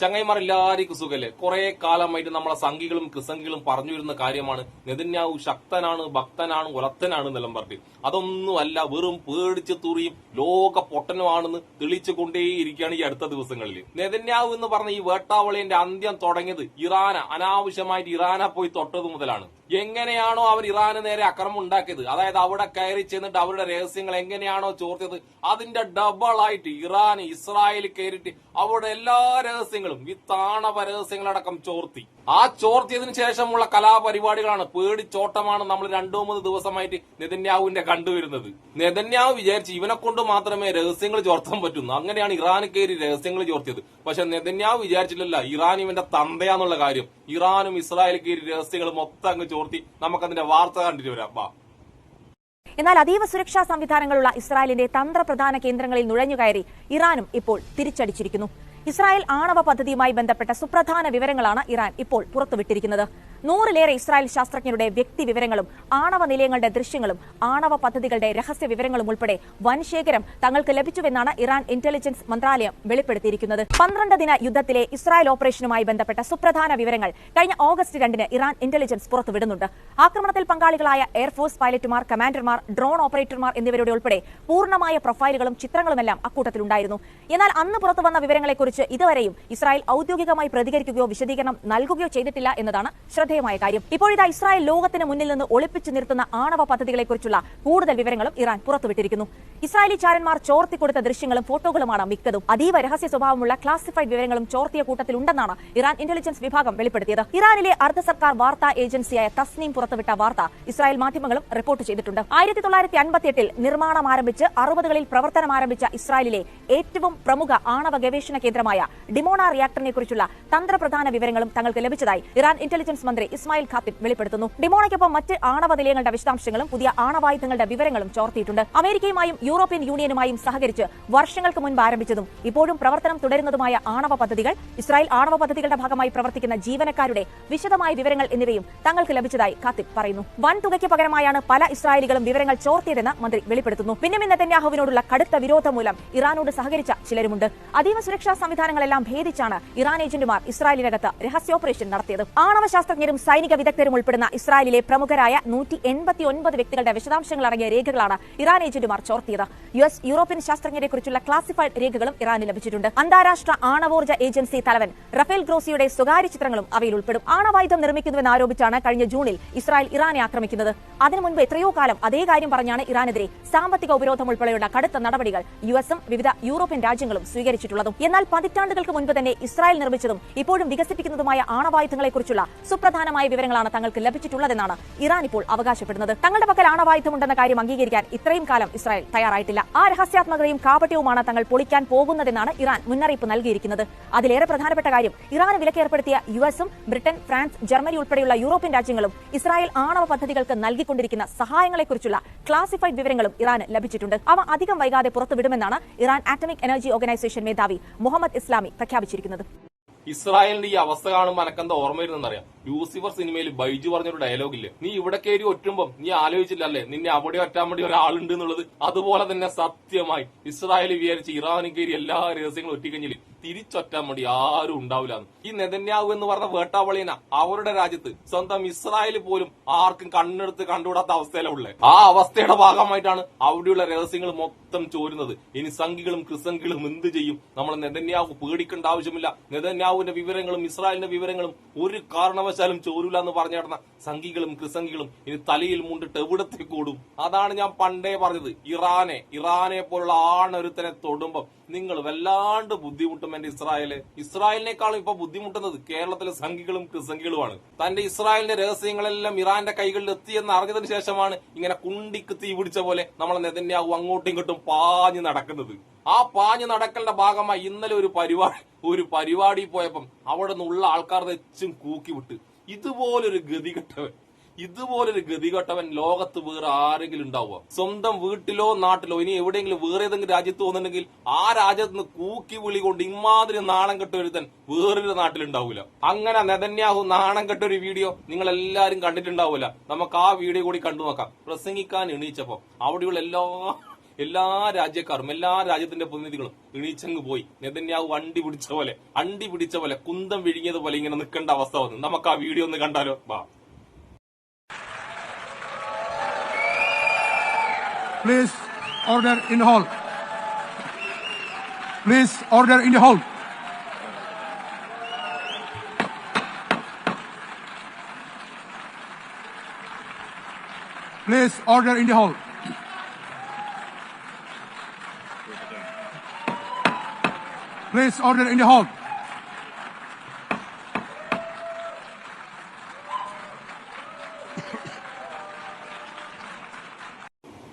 ചങ്ങൈമാർ എല്ലാവർക്കും സുഖല്ലേ? കുറെ കാലമായിട്ട് നമ്മളെ സംഘികളും ക്രിസംഘികളും പറഞ്ഞു വരുന്ന കാര്യമാണ്. നെതിന്യാവു ശക്തനാണ് ഭക്തനാണ് ഒലത്തനാണ് എന്നെല്ലാം പറഞ്ഞു അതൊന്നുമല്ല വെറും പേടിച്ച് തൂറിയും ലോക പൊട്ടനുമാണെന്ന് തെളിച്ചു കൊണ്ടേയിരിക്കുകയാണ് ഈ അടുത്ത ദിവസങ്ങളിൽ നെതന്യാവു എന്ന് പറഞ്ഞ ഈ വേട്ടാവളിന്റെ അന്ത്യം തുടങ്ങിയത് ഇറാന അനാവശ്യമായിട്ട് ഇറാനെ പോയി തൊട്ടത് മുതലാണ്. എങ്ങനെയാണോ അവർ ഇറാന് നേരെ അക്രമം ഉണ്ടാക്കിയത്? അതായത് അവിടെ കയറി ചെന്നിട്ട് അവരുടെ രഹസ്യങ്ങൾ എങ്ങനെയാണോ ചോർത്തിയത്? അതിന്റെ ഡബിൾ ആയിട്ട് ഇറാൻ ഇസ്രായേൽ കയറിയിട്ട് അവരുടെ എല്ലാ രഹസ്യങ്ങളും ഈ താണവ രഹസ്യങ്ങളടക്കം ചോർത്തി. ആ ചോർത്തിയതിനു ശേഷമുള്ള കലാപരിപാടികളാണ് പേടിച്ചോട്ടമാണ് നമ്മൾ രണ്ടു മൂന്ന് ദിവസമായിട്ട് നെതന്യാവുവിന്റെ കണ്ടുവരുന്നത് നെതന്യാഹു വിചാരിച്ച് ഇവനെ കൊണ്ട് മാത്രമേ രഹസ്യങ്ങൾ ചോർത്താൻ പറ്റുന്നു. അങ്ങനെയാണ് ഇറാന് കയറി രഹസ്യങ്ങൾ ചോർത്തിയത്. പക്ഷെ നെതന്യാഹു വിചാരിച്ചില്ലല്ല ഇറാൻ ഇവന്റെ തന്തയാന്നുള്ള കാര്യം. ഇറാനും ഇസ്രായേൽ കയറി രഹസ്യങ്ങൾ മൊത്തം അങ്ങ് ചോർത്തി നമുക്കതിന്റെ വാർത്ത കണ്ടിട്ട് വരാം. വാ. എന്നാൽ അതീവ സുരക്ഷാ സംവിധാനങ്ങളുള്ള ഇസ്രായേലിന്റെ തന്ത്രപ്രധാന കേന്ദ്രങ്ങളിൽ നുഴഞ്ഞുകയറി ഇറാനും ഇപ്പോൾ തിരിച്ചടിച്ചിരിക്കുന്നു. ഇസ്രായേൽ ആണവ പദ്ധതിയുമായി ബന്ധപ്പെട്ട സുപ്രധാന വിവരങ്ങളാണ് ഇറാൻ ഇപ്പോൾ പുറത്തുവിട്ടിരിക്കുന്നത്. നൂറിലേറെ ഇസ്രായേൽ ശാസ്ത്രജ്ഞരുടെ വ്യക്തി വിവരങ്ങളും ആണവ നിലയങ്ങളുടെ ദൃശ്യങ്ങളും ആണവ പദ്ധതികളുടെ രഹസ്യ വിവരങ്ങളും ഉൾപ്പെടെ വൻശേഖരം തങ്ങൾക്ക് ലഭിച്ചുവെന്നാണ് ഇറാൻ ഇന്റലിജൻസ് മന്ത്രാലയം വെളിപ്പെടുത്തിയിരിക്കുന്നത്. പന്ത്രണ്ട് ദിന യുദ്ധത്തിലെ ഇസ്രായേൽ ഓപ്പറേഷനുമായി ബന്ധപ്പെട്ട സുപ്രധാന വിവരങ്ങൾ കഴിഞ്ഞ ഓഗസ്റ്റ് രണ്ടിന് ഇറാൻ ഇന്റലിജൻസ് പുറത്തുവിടുന്നുണ്ട്. ആക്രമണത്തിൽ പങ്കാളികളായ എയർഫോഴ്സ് പൈലറ്റുമാർ കമാൻഡർമാർ ഡ്രോൺ ഓപ്പറേറ്റർമാർ എന്നിവരുടെ ഉൾപ്പെടെ പൂർണമായ പ്രൊഫൈലുകളും ചിത്രങ്ങളുമെല്ലാം അക്കൂട്ടത്തിലുണ്ടായിരുന്നു. എന്നാൽ അന്ന് പുറത്തു വന്ന വിവരങ്ങളെക്കുറിച്ച് ഇതുവരെയും ഇസ്രായേൽ ഔദ്യോഗികമായി പ്രതികരിക്കുകയോ വിശദീകരണം നൽകുകയോ ചെയ്തിട്ടില്ല എന്നതാണ് ശ്രദ്ധേയമായ കാര്യം. ഇപ്പോഴിതാ ഇസ്രായേൽ ലോകത്തിന് മുന്നിൽ നിന്ന് ഒളിപ്പിച്ചു നിർത്തുന്ന ആണവ പദ്ധതികളെക്കുറിച്ചുള്ള കൂടുതൽ വിവരങ്ങളും ഇറാൻ പുറത്തുവിട്ടിരിക്കുന്നു. ഇസ്രായേലി ചാരന്മാർ ചോർത്തിക്കൊടുത്ത ദൃശ്യങ്ങളും ഫോട്ടോകളുമാണ് മിക്കതും. അതീവ രഹസ്യ സ്വഭാവമുള്ള ക്ലാസിഫൈഡ് വിവരങ്ങളും ചോർത്തിയ കൂട്ടത്തിലുണ്ടെന്നാണ് ഇറാൻ ഇന്റലിജൻസ് വിഭാഗം വെളിപ്പെടുത്തിയത്. ഇറാനിലെ അർദ്ധ സർക്കാർ വാർത്താ ഏജൻസിയായ തസ്നീം പുറത്തുവിട്ട വാർത്ത ഇസ്രായേൽ മാധ്യമങ്ങളും റിപ്പോർട്ട് ചെയ്തിട്ടുണ്ട്. ആയിരത്തി തൊള്ളായിരത്തി അൻപത്തിയെട്ടിൽ നിർമ്മാണം ആരംഭിച്ച് അറുപതുകളിൽ പ്രവർത്തനം ആരംഭിച്ച ഇസ്രായേലിലെ ഏറ്റവും പ്രമുഖ ആണവ ഗവേഷണ കേന്ദ്രമായ ഡിമോണ റിയാക്ടറിനെ കുറിച്ചുള്ള തന്ത്രപ്രധാന വിവരങ്ങളും തങ്ങൾക്ക് ലഭിച്ചതായി ഇറാൻ ഇന്റലിജൻസ് മന്ത്രി ഇസ്മായിൽ ഖാത്തിബ് വെളിപ്പെടുത്തുന്നു. ഡിമോണയ്ക്കൊപ്പം മറ്റ് ആണവ നിലയങ്ങളുടെ വിശദാംശങ്ങളും പുതിയ ആണവായുധങ്ങളുടെ വിവരങ്ങളും ചോർത്തിയിട്ടുണ്ട്. അമേരിക്കയുമായും യൂറോപ്യൻ യൂണിയനുമായും സഹകരിച്ച് വർഷങ്ങൾക്ക് മുൻപ് ആരംഭിച്ചതും ഇപ്പോഴും പ്രവർത്തനം തുടരുന്നതുമായ ആണവ പദ്ധതികൾ ഇസ്രായേൽ ആണവ പദ്ധതികളുടെ ഭാഗമായി പ്രവർത്തിക്കുന്ന ജീവനക്കാരുടെ വിശദമായ വിവരങ്ങൾ എന്നിവയും തങ്ങൾക്ക് ലഭിച്ചതായി ഖാത്തിബ് പറയുന്നു. വൻ തുകയ്ക്ക് പകരമായാണ് പല ഇസ്രായേലികളും വിവരങ്ങൾ ചോർത്തിയതെന്ന് മന്ത്രി വെളിപ്പെടുത്തുന്നു. ബെന്യാമിൻ നെതന്യാഹുവിനോടുള്ള കടുത്ത വിരോധം മൂലം ഇറാനോട് സഹകരിച്ച ചിലരുമുണ്ട്. അതീവ സുരക്ഷാ സംവിധാനങ്ങളെല്ലാം ഭേദിച്ചാണ് ഇറാൻ ഏജന്റുമാർ ഇസ്രായേലിനകത്ത് രഹസ്യോപ്പറേഷൻ നടത്തിയത്. ആണവ ശാസ്ത്രജ്ഞരും സൈനിക വിദഗ്ധരും ഉൾപ്പെടുന്ന ഇസ്രായേലിലെ പ്രമുഖരായ നൂറ്റി എൺപത്തി ഒൻപത് വ്യക്തികളുടെ വിശദാംശങ്ങൾ അടങ്ങിയ രേഖകളാണ് ഇറാൻ ഏജന്റുമാർ ചോർത്തിയത്. യു എസ് യൂറോപ്യൻ ശാസ്ത്രജ്ഞരെ കുറിച്ചുള്ള ക്ലാസിഫൈഡ് രേഖകളും ഇറാന് ലഭിച്ചിട്ടുണ്ട്. അന്താരാഷ്ട്ര ആണവോർജ ഏജൻസി തലവൻ റഫേൽ ഗ്രോസിയുടെ സ്വകാര്യ ചിത്രങ്ങളും അവയിൽ ഉൾപ്പെടും. ആണവായുധം നിർമ്മിക്കുന്നുവെന്ന് ആരോപിച്ചാണ് കഴിഞ്ഞ ജൂണിൽ ഇസ്രായേൽ ഇറാനെ ആക്രമിക്കുന്നത്. അതിനു മുൻപ് എത്രയോ കാലം അതേ കാര്യം പറഞ്ഞാണ് ഇറാനെതിരെ സാമ്പത്തിക ഉപരോധം ഉൾപ്പെടെയുള്ള കടുത്ത നടപടികൾ യു എസും വിവിധ യൂറോപ്യൻ രാജ്യങ്ങളും സ്വീകരിച്ചിട്ടുള്ളതും. എന്നാൽ പതിറ്റാണ്ടുകൾക്ക് മുൻപ് തന്നെ ഇസ്രായേൽ നിർമ്മിച്ചതും ഇപ്പോഴും വികസിപ്പിക്കുന്നതുമായ ആണവായുധങ്ങളെക്കുറിച്ചുള്ള സുപ്രധാനമായ വിവരങ്ങളാണ് തങ്ങൾക്ക് ലഭിച്ചിട്ടുള്ളതെന്നാണ് ഇറാൻ ഇപ്പോൾ അവകാശപ്പെടുന്നത്. തങ്ങളുടെ പക്കൽ ആണവായുധമുണ്ടെന്ന കാര്യം അംഗീകരിക്കാൻ ഇത്രയും കാലം ഇസ്രായേൽ തയ്യാറായിട്ടില്ല. ആ രഹസ്യാത്മകതയും കാപട്യവുമാണ് തങ്ങൾ പൊളിക്കാൻ പോകുന്നതെന്നാണ് ഇറാൻ മുന്നറിയിപ്പ് നൽകിയിരിക്കുന്നത്. അതിലേറെ പ്രധാനപ്പെട്ട കാര്യം ഇറാന് വിലക്കേർപ്പെടുത്തിയ യു എസും ബ്രിട്ടൻ ഫ്രാൻസ് ജർമ്മനി ഉൾപ്പെടെയുള്ള യൂറോപ്യൻ രാജ്യങ്ങളും ഇസ്രായേൽ ആണവ പദ്ധതികൾക്ക് നൽകിക്കൊണ്ടിരിക്കുന്ന സഹായങ്ങളെക്കുറിച്ചുള്ള ക്ലാസിഫൈഡ് വിവരങ്ങളും ഇറാന് ലഭിച്ചിട്ടുണ്ട്. അവ അധികം വൈകാതെ പുറത്തുവിടുമെന്നാണ് ഇറാൻ ആറ്റമിക് എനർജി ഓർഗനൈസേഷൻ മേധാവി മുഹമ്മദ് ഇസ്ലാമി പ്രഖ്യാപിച്ചിരിക്കുന്നത്. ഇസ്രായേലിന്റെ ഈ അവസ്ഥ കാണുമ്പോൾ എനക്കെന്താ ഓർമ്മ വരുന്നറിയാം ലൂസിഫർ സിനിമയിൽ ബൈജു പറഞ്ഞൊരു ഡയലോഗ് ഇല്ലേ നീ ഇവിടെ കയറി ഒറ്റുമ്പം നീ ആലോചിച്ചില്ലല്ലേ? നിന്നെ അവിടെ ഒറ്റാൻ വേണ്ടി ഒരാളുണ്ട് എന്നുള്ളത്? അതുപോലെ തന്നെ സത്യമായി ഇസ്രായേൽ വിചാരിച്ച് ഇറാനും കയറി എല്ലാ രഹസ്യങ്ങളും ഒറ്റിക്കഴിഞ്ഞില്ല? തിരിച്ചൊറ്റാൻ വേണ്ടി ആരും ഉണ്ടാവില്ല ഈ നെതന്യാവ് എന്ന് പറഞ്ഞ വേട്ടാവളിന അവരുടെ രാജ്യത്ത് സ്വന്തം ഇസ്രായേൽ പോലും ആർക്കും കണ്ണെടുത്ത് കണ്ടുകൂടാത്ത അവസ്ഥയിലാണ് ഉള്ളത് ആ അവസ്ഥയുടെ ഭാഗമായിട്ടാണ് അവിടെയുള്ള രഹസ്യങ്ങൾ മൊത്തം ചോരുന്നത്. ഇനി സംഘികളും ക്രിസംഘികളും എന്ത് ചെയ്യും? നമ്മൾ നെതന്യാവ് പേടിക്കേണ്ട ആവശ്യമില്ല. നെതന്യാവിന്റെ വിവരങ്ങളും ഇസ്രായേലിന്റെ വിവരങ്ങളും ഒരു കാരണവശാലും ചോരൂല എന്ന് പറഞ്ഞു നടന്ന സംഘികളും ക്രിസംഘികളും ഇനി തലയിൽ മുണ്ടിട്ട് എവിടത്തേക്ക് ഓടും അതാണ് ഞാൻ പണ്ടേ പറഞ്ഞത്. ഇറാനെ ഇറാനെ പോലുള്ള ആണൊരുത്തനെ തൊടുമ്പം നിങ്ങൾ വല്ലാണ്ട് ബുദ്ധിമുട്ടും എന്റെ ഇസ്രായേൽ. ഇസ്രായേലിനേക്കാളും ഇപ്പൊ ബുദ്ധിമുട്ടുന്നത് കേരളത്തിലെ സംഘികളും ക്രിസംഘികളുമാണ്. തന്റെ ഇസ്രായേലിന്റെ രഹസ്യങ്ങളെല്ലാം ഇറാന്റെ കൈകളിൽ എത്തിയെന്ന് അറിഞ്ഞതിന് ശേഷമാണ് ഇങ്ങനെ കുണ്ടിക്ക് തീ പിടിച്ച പോലെ നമ്മളെ നെതന്യാവും അങ്ങോട്ടും ഇങ്ങോട്ടും പാഞ്ഞു നടക്കുന്നത്. ആ പാഞ്ഞു നടക്കലിന്റെ ഭാഗമായി ഇന്നലെ ഒരു പരിപാടി ഒരു പരിപാടി പോയപ്പം അവിടെ നിന്നുള്ള ആൾക്കാർ തെച്ചും കൂക്കി വിട്ട് ഇതുപോലൊരു ഗതികെട്ടവൻ ഇതുപോലൊരു ഗതികെട്ടവൻ ലോകത്ത് വേറെ ആരെങ്കിലും ഉണ്ടാവുക സ്വന്തം വീട്ടിലോ നാട്ടിലോ ഇനി എവിടെയെങ്കിലും വേറെ ഏതെങ്കിലും രാജ്യത്ത് പോകുന്നുണ്ടെങ്കിൽ ആ രാജ്യത്ത് നിന്ന് കൂക്കി വിളി കൊണ്ട് ഇമാതിരി നാണം കെട്ട ഒരുത്തൻ വേറൊരു നാട്ടിലുണ്ടാവൂല. അങ്ങനെ നെതന്യാഹു നാണം കെട്ട ഒരു വീഡിയോ നിങ്ങൾ എല്ലാരും കണ്ടിട്ടുണ്ടാവൂല. നമുക്ക് ആ വീഡിയോ കൂടി കണ്ടു നോക്കാം പ്രസംഗിക്കാൻ എണീച്ചപ്പോ അവിടെയുള്ള എല്ലാ എല്ലാ രാജ്യക്കാരും എല്ലാ രാജ്യത്തിന്റെ പ്രതിനിധികളും എണീച്ചങ്ങ് പോയി. നെതന്യാവ് വണ്ടി പിടിച്ച പോലെ അണ്ടി പിടിച്ച പോലെ കുന്തം വിഴുങ്ങിയത് പോലെ ഇങ്ങനെ നിൽക്കേണ്ട അവസ്ഥ വന്നു. നമുക്ക് ആ വീഡിയോ ഒന്ന് കണ്ടാലോ? വാ. Please order in hall order in the hall. Please order in the hall. Please order in the hall.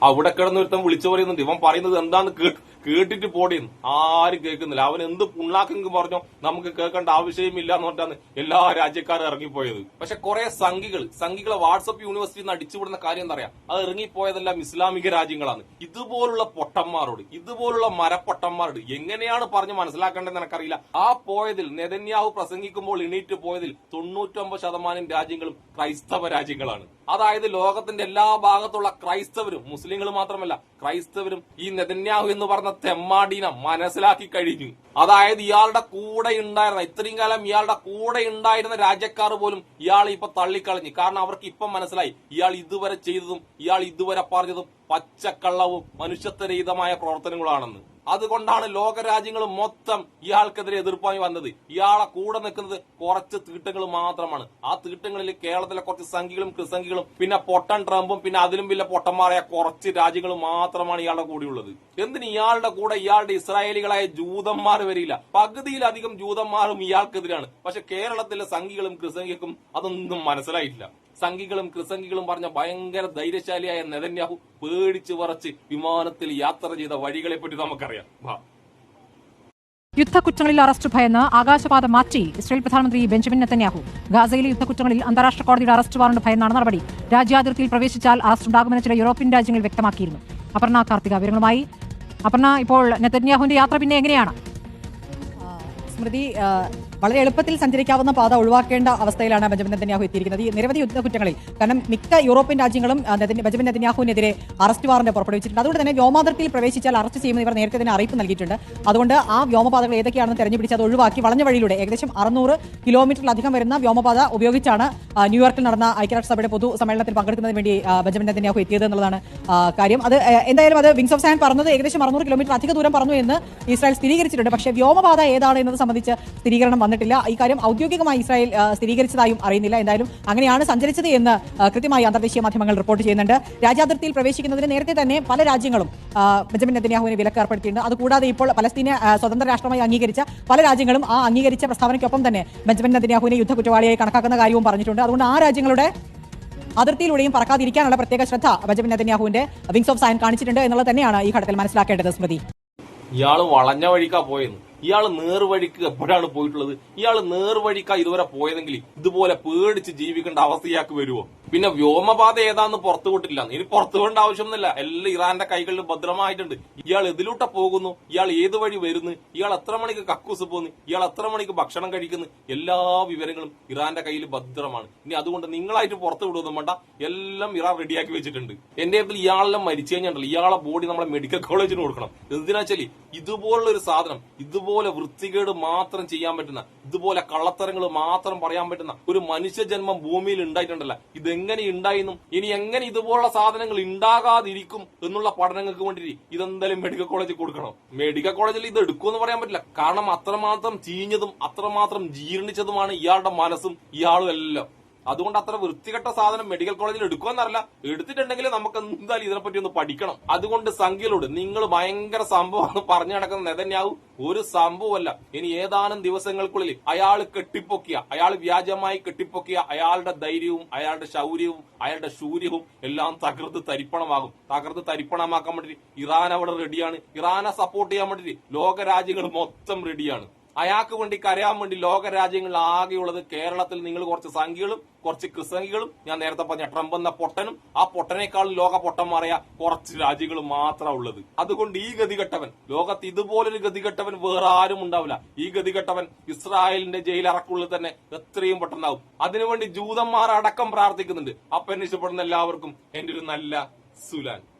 അവിടെ കിടന്നൊരുത്തം വിളിച്ചു പറയുന്നുണ്ട് ഇവൻ പറയുന്നത് എന്താന്ന് കേ- കേട്ടിട്ട് പോടിയെന്ന്. ആരും കേൾക്കുന്നില്ല. അവൻ എന്ത് പുണ്ണാക്കെങ്കിൽ പറഞ്ഞോ? നമുക്ക് കേൾക്കേണ്ട ആവശ്യമില്ല എന്ന് പറഞ്ഞാണ് എല്ലാ രാജ്യക്കാരും ഇറങ്ങിപ്പോയത്. പക്ഷെ കുറെ സംഘികൾ സംഘികളെ വാട്സപ്പ് യൂണിവേഴ്സിറ്റിയിൽ നിന്ന് അടിച്ചുവിടുന്ന കാര്യം എന്താ പറയാ അത് ഇറങ്ങിപ്പോയതെല്ലാം ഇസ്ലാമിക രാജ്യങ്ങളാണ്. ഇതുപോലുള്ള പൊട്ടന്മാരോട് ഇതുപോലുള്ള മരപ്പൊട്ടന്മാരോട് എങ്ങനെയാണ് പറഞ്ഞ് മനസ്സിലാക്കേണ്ടത് എനിക്കറിയില്ല. ആ പോയതിൽ നെതന്യാഹു പ്രസംഗിക്കുമ്പോൾ എണീറ്റ് പോയതിൽ തൊണ്ണൂറ്റൊമ്പത് ശതമാനം രാജ്യങ്ങളും ക്രൈസ്തവ രാജ്യങ്ങളാണ്. അതായത് ലോകത്തിന്റെ എല്ലാ ഭാഗത്തുള്ള ക്രൈസ്തവരും മുസ്ലിങ്ങൾ മാത്രമല്ല ക്രൈസ്തവരും ഈ നെതന്യാഹു എന്ന് പറഞ്ഞ തെമ്മാടീനെ മനസ്സിലാക്കി കഴിഞ്ഞു. അതായത് ഇയാളുടെ കൂടെ ഉണ്ടായിരുന്ന ഇത്രയും കാലം ഇയാളുടെ കൂടെ ഉണ്ടായിരുന്ന രാജ്യക്കാർ പോലും ഇയാൾ ഇപ്പൊ തള്ളിക്കളഞ്ഞു. കാരണം അവർക്ക് ഇപ്പം മനസ്സിലായി ഇയാൾ ഇതുവരെ ചെയ്തതും ഇയാൾ ഇതുവരെ പറഞ്ഞതും പച്ചക്കള്ളവും മനുഷ്യത്വരഹിതമായ പ്രവർത്തനങ്ങളാണെന്ന്. അതുകൊണ്ടാണ് ലോകരാജ്യങ്ങൾ മൊത്തം ഇയാൾക്കെതിരെ എതിർപ്പായി വന്നത്. ഇയാളെ കൂടെ നിൽക്കുന്നത് കുറച്ച് തീട്ടങ്ങൾ മാത്രമാണ്. ആ തീട്ടങ്ങളിൽ കേരളത്തിലെ കുറച്ച് സംഘികളും ക്രിസംഖികളും പിന്നെ പൊട്ടൻ ട്രംപും പിന്നെ അതിലും വലിയ പൊട്ടന്മാരായ കുറച്ച് രാജ്യങ്ങൾ മാത്രമാണ് ഇയാളുടെ കൂടെയുള്ളത്. എന്തിന് ഇയാളുടെ കൂടെ ഇയാളുടെ ഇസ്രായേലികളായ ജൂതന്മാർ വരില്ല? പകുതിയിലധികം ജൂതന്മാരും ഇയാൾക്കെതിരാണ്. പക്ഷെ കേരളത്തിലെ സംഘികളും ക്രിസംഖിക്കും അതൊന്നും മനസ്സിലായിട്ടില്ല. സംഘികളും ക്രിസംഘികളും പറഞ്ഞ ഭയങ്കര ധൈര്യശാലിയായ നെതന്യാഹു പേടിച്ചു പറച്ച് വിമാനത്തിൽ യാത്ര ചെയ്ത വഴികളെ പറ്റി നമുക്കറിയാം. വാ. യുദ്ധക്കുറ്റങ്ങളിൽ അറസ്റ്റ് ഭയന്ന് ആകാശപാത മാറ്റി ഇസ്രയേൽ പ്രധാനമന്ത്രി ബെഞ്ചമിൻ നെത്തന്യാഹു ഗാസയിലെ യുദ്ധക്കുറ്റങ്ങളിൽ അന്താരാഷ്ട്ര കോടതിയുടെ അറസ്റ്റ് വാറണ്ട് ഭയന്നാണ് നടപടി രാജ്യാതിർത്തിയിൽ പ്രവേശിച്ചാൽ അറസ്റ്റ് ഉണ്ടാകുമെന്ന് ചില യൂറോപ്യൻ രാജ്യങ്ങൾ വ്യക്തമാക്കിയിരുന്നു. അപർണ കാർത്തിക വിവരങ്ങളുമായി. അപർണ ഇപ്പോൾ നെത്തന്യാഹുവിന്റെ യാത്ര പിന്നെ എങ്ങനെയാണ്? സ്മൃതി വളരെ എളുപ്പത്തിൽ സഞ്ചരിക്കാവുന്ന പാത ഒഴിവാക്കേണ്ട അവസ്ഥയിലാണ് ബെഞ്ചമിൻ നെതന്യാഹു എത്തിയിരിക്കുന്നത്. ഈ നിരവധി യുദ്ധകുറ്റങ്ങളിൽ കാരണം മിക്ക യൂറോപ്യൻ രാജ്യങ്ങളും ബെഞ്ചമിൻ നെതന്യാഹുവിനെതിരെ അറസ്റ്റ് വാറന്റ് പുറപ്പെടുവിച്ചിട്ടുണ്ട്. അതുകൊണ്ട് തന്നെ വ്യോമാതിർത്തിയിൽ പ്രവേശിച്ചാൽ അറസ്റ്റ് ചെയ്യുമെന്ന് ഇവർ നേരത്തെ തന്നെ അറിയിപ്പ് നൽകിയിട്ടുണ്ട്. അതുകൊണ്ട് ആ വ്യോമപാതകൾ ഏതൊക്കെയാണെന്ന് തെരഞ്ഞുപിടിച്ച് അത് ഒഴിവാക്കി വളഞ്ഞ വഴിയിലൂടെ ഏകദേശം അറുന്നൂറ് കിലോമീറ്ററിലധികം വരുന്ന വ്യോമപാത ഉപയോഗിച്ചാണ് ന്യൂയോർക്കിൽ നടന്ന ഐക്യരാഷ്ട്രസഭയുടെ പൊതു സമ്മേളനത്തിൽ പങ്കെടുക്കുന്നതിന് വേണ്ടി ബെഞ്ചമിൻ നെതന്യാഹു എത്തിയത് എന്നുള്ളതാണ് കാര്യം. അത് എന്തായാലും അത് വിങ്സ് ഓഫ് സാൻ പറഞ്ഞത് ഏകദേശം അറുന്നൂറ് കിലോമീറ്റർ അധിക ദൂരം പറഞ്ഞു എന്ന് ഇസ്രായേൽ സ്ഥിരീകരിച്ചിട്ടുണ്ട്. പക്ഷേ വ്യോമപാത ഏതാണ് എന്നത് സംബന്ധിച്ച് സ്ഥിരീകരണം വന്നിട്ടില്ല. ഈ കാര്യം ഔദ്യോഗികമായി ഇസ്രായേൽ സ്ഥിരീകരിച്ചതായും അറിയുന്നില്ല. എന്തായാലും അങ്ങനെയാണ് സഞ്ചരിച്ചത് എന്ന് കൃത്യമായി അന്തർദേശീയ മാധ്യമങ്ങൾ റിപ്പോർട്ട് ചെയ്യുന്നുണ്ട്. രാജ്യാതിർത്തിയിൽ പ്രവേശിക്കുന്നതിന് നേരത്തെ തന്നെ പല രാജ്യങ്ങളും ബെഞ്ചമിൻ നെതന്യാഹുവിന് വിലക്ക് ഏർപ്പെടുത്തിയിട്ടുണ്ട്. അതുകൂടാതെ ഇപ്പോൾ പലസ്തീനെ സ്വതന്ത്ര രാഷ്ട്രമായി അംഗീകരിച്ച പല രാജ്യങ്ങളും ആ അംഗീകരിച്ച പ്രസ്താവനയ്ക്കൊപ്പം തന്നെ ബെഞ്ചമിൻ നെതന്യാഹുവിനെ യുദ്ധക്കുറ്റവാളിയായി കണക്കാക്കുന്ന കാര്യവും പറഞ്ഞിട്ടുണ്ട്. അതുകൊണ്ട് ആ രാജ്യങ്ങളുടെ അതിർത്തിയിലൂടെയും പറക്കാതിരിക്കാനുള്ള പ്രത്യേക ശ്രദ്ധ ബെഞ്ചമിൻ നെതന്യാഹുവിന്റെ വിങ്സ് ഓഫ് സയൻ കാണിച്ചിട്ടുണ്ട് എന്നുള്ളത് തന്നെയാണ് ഈ ഘട്ടത്തിൽ മനസ്സിലാക്കേണ്ടത് സ്മൃതി. ഇയാൾ വളഞ്ഞ വഴിക്കാ പോയെന്ന്. ഇയാൾ നേർവഴിക്ക് എപ്പോഴാണ് പോയിട്ടുള്ളത്? ഇയാൾ നേർവഴിക്കാ ഇതുവരെ പോയതെങ്കിൽ ഇതുപോലെ പേടിച്ച് ജീവിക്കേണ്ട അവസ്ഥയാക്കി വരുമോ പിന്നെ വ്യോമപാത ഏതാന്ന് പുറത്തു വിട്ടില്ല ഇനി പുറത്തു വിടേണ്ട ആവശ്യമൊന്നുമില്ല. എല്ലാം ഇറാന്റെ കൈകളിൽ ഭദ്രമായിട്ടുണ്ട്. ഇയാൾ എതിലൂട്ട പോകുന്നു. ഇയാൾ ഏത് വഴി വരുന്നു? ഇയാൾ എത്ര മണിക്ക് കക്കൂസ് പോകുന്നു ഇയാൾ എത്ര മണിക്ക് ഭക്ഷണം കഴിക്കുന്നു? എല്ലാ വിവരങ്ങളും ഇറാന്റെ കയ്യിൽ ഭദ്രമാണ്. ഇനി അതുകൊണ്ട് നിങ്ങളായിട്ട് പുറത്തു വിടുവൊന്നും വേണ്ട. എല്ലാം ഇറാൻ റെഡിയാക്കി വെച്ചിട്ടുണ്ട്. എന്റെ ഇതിൽ ഇയാളെല്ലാം മരിച്ചു കഴിഞ്ഞിട്ടുണ്ടല്ലോ. ഇയാളെ ബോഡി നമ്മളെ മെഡിക്കൽ കോളേജിന് കൊടുക്കണം. എന്തിനാ വെച്ചാൽ ഇതുപോലുള്ള ഒരു സാധനം ഇതുപോലെ വൃത്തികേട് മാത്രം ചെയ്യാൻ പറ്റുന്ന ഇതുപോലെ കള്ളത്തരങ്ങൾ മാത്രം പറയാൻ പറ്റുന്ന ഒരു മനുഷ്യജന്മം ഭൂമിയിൽ ഉണ്ടായിട്ടുണ്ടല്ല. ഇതെങ്ങനെ ഉണ്ടായെന്നും ഇനി എങ്ങനെ ഇതുപോലുള്ള സാധനങ്ങൾ ഉണ്ടാകാതിരിക്കും എന്നുള്ള പഠനങ്ങൾക്ക് വേണ്ടി ഇതെന്തായാലും മെഡിക്കൽ കോളേജിൽ കൊടുക്കണം. മെഡിക്കൽ കോളേജിൽ ഇത് എടുക്കുമെന്ന് പറയാൻ പറ്റില്ല. കാരണം അത്രമാത്രം ചീഞ്ഞതും അത്രമാത്രം ജീർണിച്ചതുമാണ് ഇയാളുടെ മനസ്സും ഇയാളും എല്ലാം. അതുകൊണ്ട് അത്ര വൃത്തികെട്ട സാധനം മെഡിക്കൽ കോളേജിൽ എടുക്കുമെന്നറിയില്ല. എടുത്തിട്ടുണ്ടെങ്കിൽ നമുക്ക് എന്തായാലും ഇതിനെപ്പറ്റി ഒന്ന് പഠിക്കണം. അതുകൊണ്ട് സംഖ്യയിലോട് നിങ്ങൾ ഭയങ്കര സംഭവമാണ് പറഞ്ഞു നടക്കുന്ന നെതന്യാവ് ഒരു സംഭവമല്ല. ഇനി ഏതാനും ദിവസങ്ങൾക്കുള്ളിൽ അയാൾ കെട്ടിപ്പൊക്കിയ അയാൾ വ്യാജമായി കെട്ടിപ്പൊക്കിയ അയാളുടെ ധൈര്യവും അയാളുടെ ശൗര്യവും അയാളുടെ ശൂര്യവും എല്ലാം തകർത്ത് തരിപ്പണമാകും. തകർത്ത് തരിപ്പണമാക്കാൻ വേണ്ടി ഇറാൻ അവിടെ റെഡിയാണ് ഇറാനെ സപ്പോർട്ട് ചെയ്യാൻ വേണ്ടി ലോകരാജ്യങ്ങൾ മൊത്തം റെഡിയാണ് അയാൾക്ക് വേണ്ടി കരയാൻ വേണ്ടി ലോക രാജ്യങ്ങളിൽ ആകെയുള്ളത് കേരളത്തിൽ നിങ്ങൾ കുറച്ച് സംഖ്യകളും കുറച്ച് ക്രിസംഖികളും ഞാൻ നേരത്തെ പറഞ്ഞ ട്രംപ് എന്ന പൊട്ടനും ആ പൊട്ടനേക്കാളും ലോക പൊട്ടന്മാറിയ കുറച്ച് രാജ്യങ്ങളും മാത്രമാണ് ഉള്ളത്. അതുകൊണ്ട് ഈ ഗതികെട്ടവൻ ലോകത്ത് ഇതുപോലൊരു ഗതികെട്ടവൻ വേറെ ആരും ഉണ്ടാവില്ല. ഈ ഗതികെട്ടവൻ ഇസ്രായേലിന്റെ ജയിലറക്കുള്ളിൽ തന്നെ എത്രയും പെട്ടെന്നാവും. അതിനുവേണ്ടി ജൂതന്മാർ അടക്കം പ്രാർത്ഥിക്കുന്നുണ്ട്. അപ്പൊ ഇഷ്ടപ്പെടുന്ന എല്ലാവർക്കും എന്റെ ഒരു നല്ല സുലാൻ.